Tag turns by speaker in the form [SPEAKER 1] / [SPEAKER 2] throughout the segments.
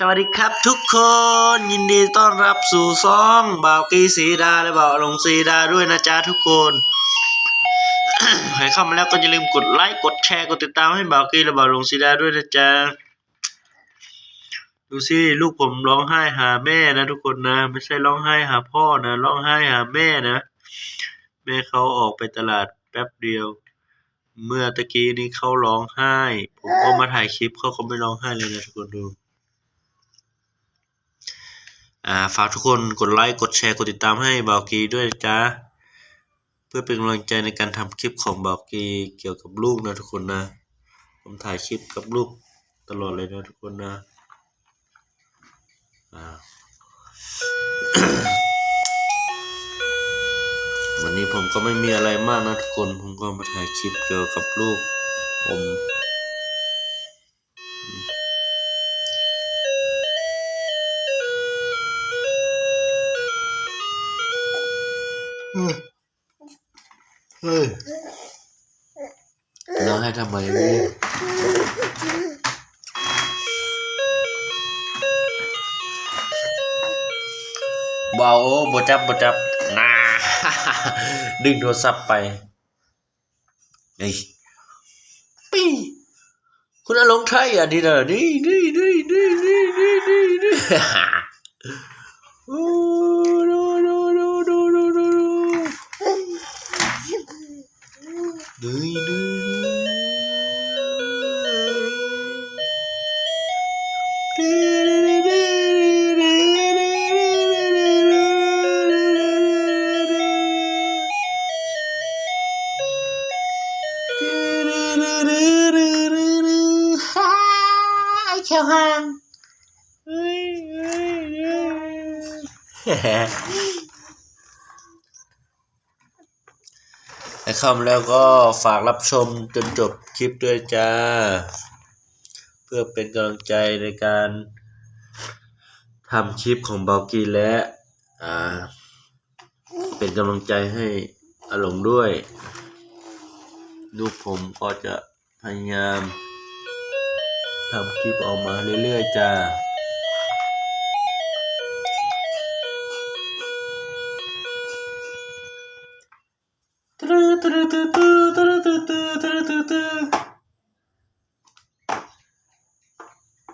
[SPEAKER 1] สวัสดีครับทุกคนยินดีต้อนรับสู่ซ่องบ่าวกีสีดาและบ่าวลงสีดาด้วยนะจ๊ะทุกคน ใครเข้ามาแล้วก็อย่าลืมกดไลค์กดแชร์กดติดตามให้บ่าวกีและบ่าวลงสีดาด้วยนะจ๊ะดูสิลูกผมร้องไห้หาแม่นะ ทุกคนนะไม่ใช่ร้องไห้หาพ่อนะร้องไห้หาแม่นะแม่เขาออกไปตลาดแป๊บเดียว เมื่อตะกี้นี้เขาร้องไห้ ผมก็มาถ่ายคลิปเขาก็ไม่ร้องไห้เลยนะทุกคนดู อ่าฝากทุกคนกดไลค์กดแชร์กดติดตามให้บ่าวกีด้วยนะจ๊ะเพื่อเป็นกำลังใจในการทำคลิปของบ่าวกีเกี่ยวกับลูกนะทุกคนนะ ผมถ่ายคลิปกับลูกตลอดเลยนะทุกคนนะอ่าวันนี้ผมก็ไม่มีอะไรมากนะทุกคน ผมก็มาถ่ายคลิปเกี่ยวกับลูกผม เฮ้ยร้องให้ทำไมเนี่บาโอ้บจับบจับนาดึงโทรศัพท์ไปไอ้ปีคุณอารมณ์ไทยอะนี่เด้อนี่นี่นี่นี่นี่นี่นี่ Kêu ฮ่าไอ้เขียวหาเฮ้ยเฮ้ยเฮ้ยและเข้ามาแล้วก็ฝากรับชมจนจบคลิปด้วยจ้า เพื่อเป็นกำลังใจในการทำคลิปของเบากีและอ่าเป็นกำลังใจให้อาหลงด้วย ลูกผมก็จะพยายามทำคลิปออกมาเรื่อยๆจ้า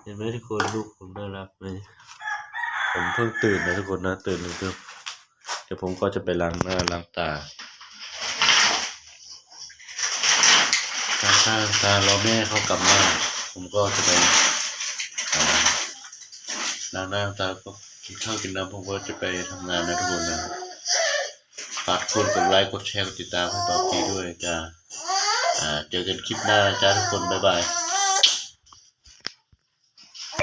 [SPEAKER 1] เห็นไหมทุกคนลูกผมน่ารักไหมผมเพิ่งตื่นนะทุกคนนะตื่นหนึ่งเดียวเดี๋ยวผมก็จะไปล้างหน้าล้างตาล้างหน้าล้างตารอแม่เขากลับมาผมก็จะไปล้างหน้าล้างตาก็กินข้าวกินน้ำผมก็จะไปทำงานนะทุกคนนะ ฝากกคนกดไลค์กดแชร์กดติดตามให้ต่อกีด้วยจ้าเจอกันคลิปหน้าจ้าทุกคนบ๊ายบาย